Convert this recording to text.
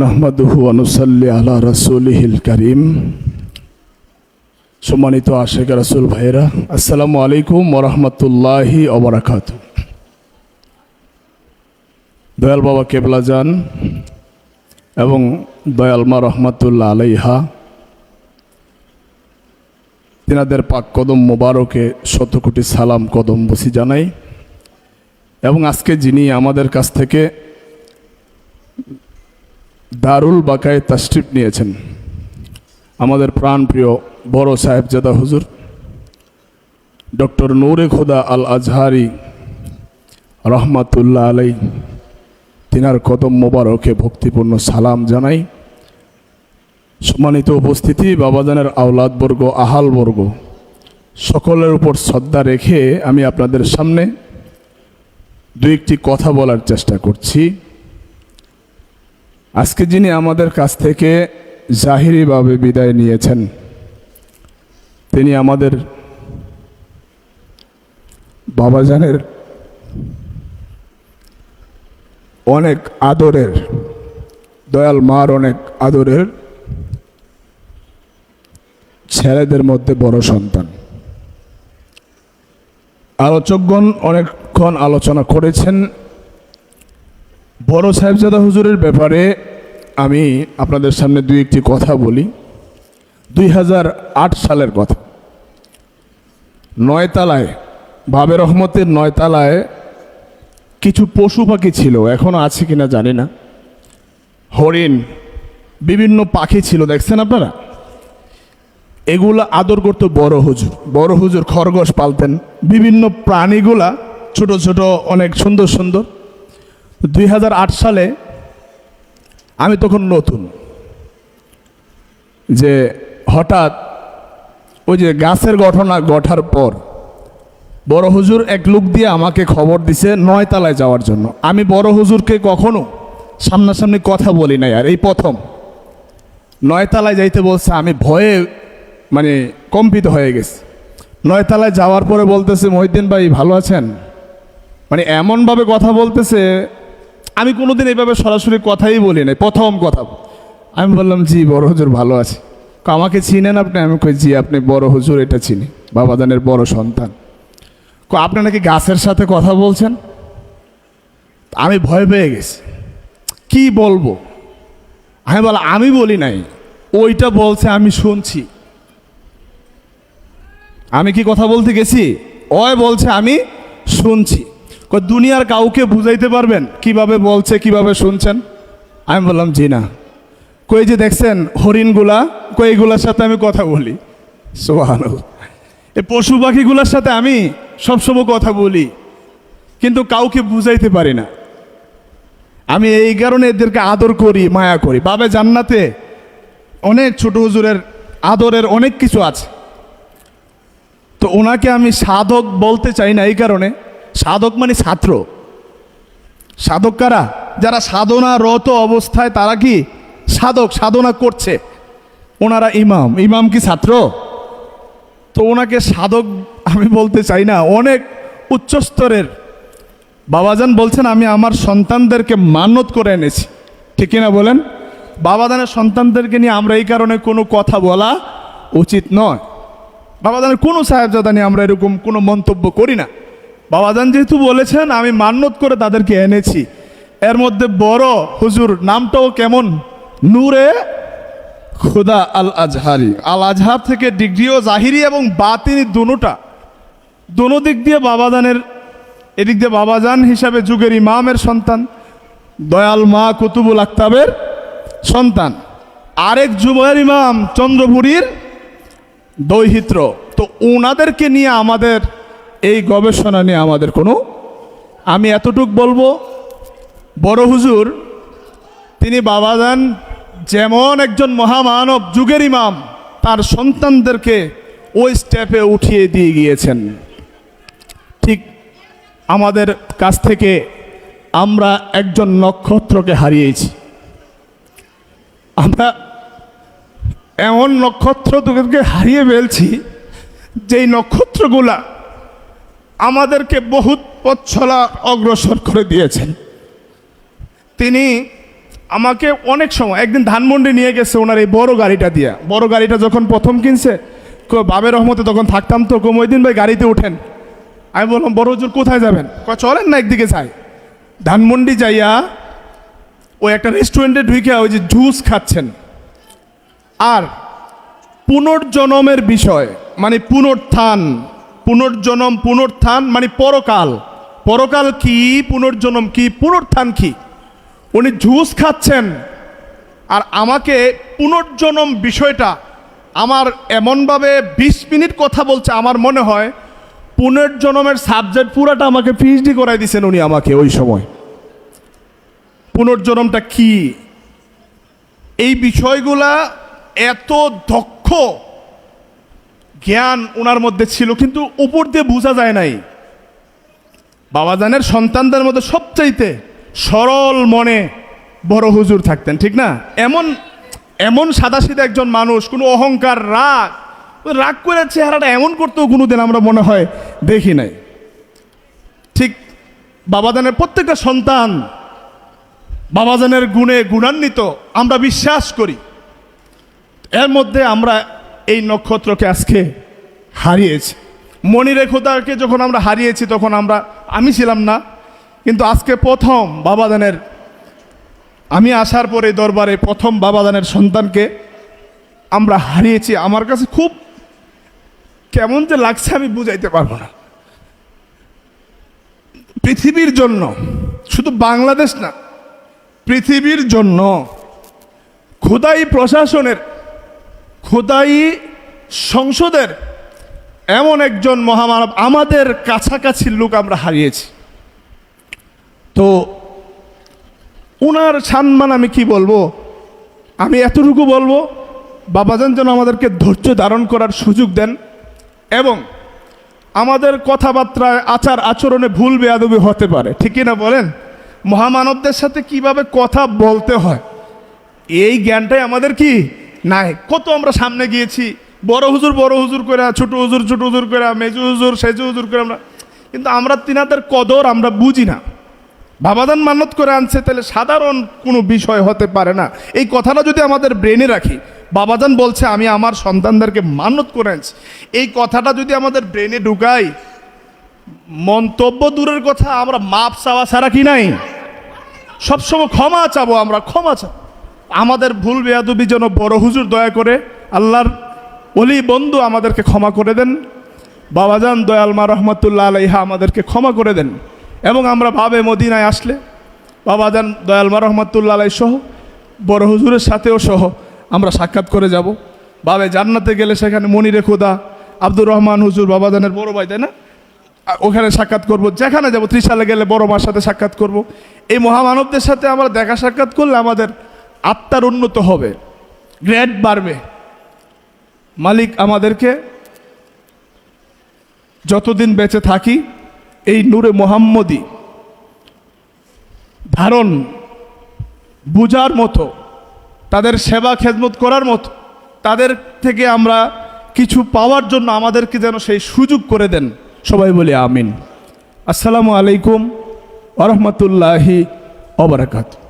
নাহমাদুহু আনুসাল্লি আলা রাসুলিহিল করিম। সম্মানিত আশেখ রাসুল ভাইরা আসসালামু আলাইকুম ওরহমতুল্লাহি অবরাকাত দয়াল বাবা কেবলা যান এবং দয়াল মা রহমাতুল্লাহ আলাইহা, তিনাদের পাক কদম মোবারকে শত কোটি সালাম কদম বসি জানাই। এবং আজকে যিনি আমাদের কাছ থেকে দারুল বাকায় তাস্ট্রিপ নিয়েছেন। আমাদের প্রাণপ্রিয় বড় সাহেবজাদা হুজুর, ডক্টর নূরে খোদা আল আজহারি রহমাতুল্লাহ আলাই তিনার কদম মোবারকে ভক্তিপূর্ণ সালাম জানাই। সম্মানিত উপস্থিতি, বাবাজানের আওলাদবর্গ, আহালবর্গ, সকলের উপর শ্রদ্ধা রেখে আমি আপনাদের সামনে দু একটি কথা বলার চেষ্টা করছি। আজকে যিনি আমাদের কাছ থেকে জাহিরিভাবে বিদায় নিয়েছেন, তিনি আমাদের বাবাজানের অনেক আদরের, দয়াল মার অনেক আদরের ছেলেদের মধ্যে বড় সন্তান। আলোচকগণ অনেকক্ষণ আলোচনা করেছেন। বড় সাহেবজাদা হুজুরের ব্যাপারে আমি আপনাদের সামনে দুই একটি কথা বলি। দুই হাজার আট সালের কথা। নয়তালায়, বাবে রহমতের নয়তালায় কিছু পশু পাখি ছিল এখনও আছে কিনা জানি না। হরিণ, বিভিন্ন পাখি ছিল, দেখছেন আপনারা? এগুলো আদর করতো বড় হুজুর। বড় হুজুর খরগোশ পালতেন। বিভিন্ন প্রাণীগুলা ছোট ছোট, অনেক সুন্দর সুন্দর। দুই হাজার আট সালে আমি তখন নতুন যে হঠাৎ ওই যে গাছের ঘটনা ঘটার পর বড় হুজুর এক লোক দিয়ে আমাকে খবর দিছে নয়তলায় যাওয়ার জন্য। আমি বড় হুজুরকে কখনো সামনাসামনি কথা বলি নাই। আর এই প্রথম নয়তলায় যাইতে বলছে, আমি ভয়ে মানে কম্পিত হয়ে গেছি। নয়তলায় যাওয়ার পরে বলতেছে মহিদ্দিন ভাই ভালো আছেন? মানে এমনভাবে কথা বলতেছে আমি কোনোদিন এইভাবে সরাসরি কথাই বলি নাই, প্রথম কথা। আমি বললাম, জি, বড় হুজুর, ভালো আছে। আমাকে চিনেন আপনি? আমি কই, জি, আপনি বড় হুজুর, এটা চিনি। বাবাদানের বড় সন্তান। আপনি নাকি গাছের সাথে কথা বলছেন? আমি ভয় পেয়ে গেছি। কি বলব? আমি বল, আমি বলি নাই, ওইটা বলছে, আমি শুনছি। আমি কি কথা বলতে গেছি? ওই বলছে, আমি শুনছি। দুনিয়ার কাউকে বুঝাইতে পারবেন? কীভাবে বলছে, কীভাবে শুনছেন? আমি বললাম, জি না। কই যে দেখছেন, হরিণগুলা কই এগুলার সাথে আমি কথা বলি। সোহান এই পশু পাখিগুলোর সাথে আমি সবসময় কথা বলি, কিন্তু কাউকে বুঝাইতে পারি না। আমি এই কারণে এদেরকে আদর করি, মায়া করি। বাবে জান্নাতে অনেক ছোট হুজুরের আদরের অনেক কিছু আছে। তো ওনাকে আমি সাধক বলতে চাই না এই কারণে। সাধক মানে ছাত্র। সাধক কারা? যারা সাধনারত অবস্থায় তারা কি? সাধক, সাধনা করছে। ওনারা ইমাম। ইমাম কি ছাত্র? তো ওনাকে সাধক আমি বলতে চাই না, অনেক উচ্চস্তরের। বাবাজান বলছেন, আমি আমার সন্তানদেরকে মান্যত করে এনেছি। ঠিক কিনা বলেন? বাবাজানের সন্তানদেরকে নিয়ে আমরা এই কারণে কোনো কথা বলা উচিত নয়। বাবাজানের কোনো সাহেবজাদা নিয়ে আমরা এরকম কোনো মন্তব্য করি না। বাবাজান যেহেতু বলেছেন, আমি মান্যত করে তাদেরকে এনেছি। এর মধ্যে বড় হুজুর নামটাও কেমন? নূরে খুদা আল আজহারি আল আজহার থেকে ডিগ্রিও জাহিরি এবং বাতিনি দুটা। দোনো দিক দিয়ে বাবাজানের, এদিক দিয়ে বাবাজান হিসাবে যুগের ইমামের সন্তান, দয়াল মা কুতুবুল আক্তাবের সন্তান। আরেক যুগের ইমাম চন্দ্রপুরীর দৈহিত্র। তো ওনাদেরকে নিয়ে আমাদের এই গবেষণা নিয়ে আমাদের কোনো, আমি এতটুক বলব, বড় হুজুর, তিনি বাবাজান যেমন একজন মহামানব যুগের ইমাম, তার সন্তানদেরকে ওই স্টেপে উঠিয়ে দিয়ে গিয়েছেন। ঠিক আমাদের কাছ থেকে আমরা একজন নক্ষত্রকে হারিয়েছি। আমরা এমন নক্ষত্র তোদেরকে হারিয়ে ফেলছি, যেই নক্ষত্রগুলা আমাদেরকে বহুত পথ চলা অগ্রসর করে দিয়েছেন। তিনি আমাকে অনেক সময়, একদিন ধানমন্ডি নিয়ে গেছে ওনার এই বড় গাড়িটা দিয়ে। বড় গাড়িটা যখন প্রথম কিনছে বাবের রহমতে তখন থাকতাম তো কম ওই দিন ভাই গাড়িতে ওঠেন। আমি বললাম, বড় হুজুর, কোথায় যাবেন? চলেন না একদিকে যাই। ধানমন্ডি যাইয়া ওই একটা রেস্টুরেন্টে ঢুকে ওই যে জুস খাচ্ছেন। আর পুনর্জনমের বিষয় মানে পুনর্থান পুনর্জনম, পুনর্থান মানে পরকাল। পরকাল কি, পুনর্জনম কি, পুনর্থান কি? উনি জুস খাচ্ছেন। আর আমাকে পুনর্জনম বিষয়টা আমার এমনভাবে বিশ মিনিট কথা বলছে, আমার মনে হয় পুনর্জনমের সাবজেক্ট পুরাটা আমাকে পিএইচডি করাই দিয়েছেন উনি আমাকে ওই সময়। পুনর্জনমটা কি? এই বিষয়গুলা এত দক্ষ জ্ঞান ওনার মধ্যে ছিল, কিন্তু উপর দিয়ে বোঝা যায় নাই। বাবাজানের সন্তানদের মধ্যে সবচাইতে সরল মনে বড় হুজুর থাকতেন, ঠিক না? এমন এমন সাদাসিধা একজন মানুষ, কোনো অহংকার, রাগ রাগ করে চেহারাটা এমন করতেও কোনোদিন আমরা মনে হয় দেখি নাই। ঠিক বাবাজানের প্রত্যেকটা সন্তান বাবাজানের গুণে গুণান্বিত, আমরা বিশ্বাস করি। এর মধ্যে আমরা এই নক্ষত্রকে আজকে হারিয়েছি। মনিরে খোদাকে যখন আমরা হারিয়েছি, তখন আমরা, আমি ছিলাম না, কিন্তু আজকে প্রথম বাবাদানের, আমি আসার পরে দরবারে প্রথম বাবাদানের সন্তানকে আমরা হারিয়েছি। আমার কাছে খুব কেমন যে লাগছে আমি বুঝাইতে পারব না। পৃথিবীর জন্য, শুধু বাংলাদেশ না, পৃথিবীর জন্য, খোদাই প্রশাসনের খোদাই সংসদের এমন একজন মহামানব আমাদের কাছাকাছি লোক আমরা হারিয়েছি। তো ওনার সম্মান আমি কি বলব? আমি এতটুকু বলব, বাবাজান যেন আমাদেরকে ধৈর্য ধারণ করার সুযোগ দেন এবং আমাদের কথাবার্তায়, আচার আচরণে ভুল বেয়াদবি হতে পারে। ঠিকই না বলেন? মহামানবদের সাথে কীভাবে কথা বলতে হয়? এই জ্ঞানটাই আমাদের কি? নাই। কত আমরা সামনে গিয়েছি, বড় হুজুর বড় হুজুর করে ছোট হুজুর ছোট হুজুর করে মেজু হুজুর, সেজু হুজুর করে আমরা কিন্তু আমরা তিনাদের কদর আমরা বুঝি না। বাবাদান মানত করে আনছে, তাহলে সাধারণ কোনো বিষয় হতে পারে না। এই কথাটা যদি আমাদের ব্রেনে রাখি, বাবাজান বলছে, আমি আমার সন্তানদেরকে মানত করে আনছি। এই কথাটা যদি আমাদের ব্রেনে ঢুকাই, মন্তব্য দূরের কথা, আমরা মাপ চাওয়া ছাড়া কি নাই? সবসময় ক্ষমা চাবো আমরা, ক্ষমা চাবো। আমাদের ভুল বেয়াদবি যেন বড় হুজুর দয়া করে আল্লাহর অলি বন্ধু আমাদেরকে ক্ষমা করে দেন। বাবাজান দয়াল মা রহমতুল্লাহ আলাইহা আমাদেরকে ক্ষমা করে দেন এবং আমরা ভাবে মদিনায় আসলে বাবাজান দয়াল মা রহমতুল্লাহ আলাই সহ বড় হুজুরের সাথেও সহ আমরা সাক্ষাৎ করে যাব। বাবে জান্নাতে গেলে সেখানে মনিরে খোদা, আব্দুর রহমান হুজুর বাবাজানের বড় ভাই, তাই না? ওখানে সাক্ষাৎ করব, যেখানে যাব, ত্রিশালে গেলে বড় মার সাথে সাক্ষাৎ করব। এই মহামানবদের সাথে আমরা দেখা সাক্ষাৎ করলে আমাদের আত্মার উন্নত হবে। গ্রেড বাড়বে। মালিক আমাদেরকে যতদিন বেঁচে থাকি, এই নূরে মোহাম্মদী ধারণ বুঝার মতো, তাদের সেবা খেদমত করার মতো, তাদের থেকে আমরা কিছু পাওয়ার জন্য আমাদেরকে যেন সেই সুযোগ করে দেন। সবাই বলি আমিন। আসসালামু আলাইকুম ওরহমতুল্লাহি অবরাকাতু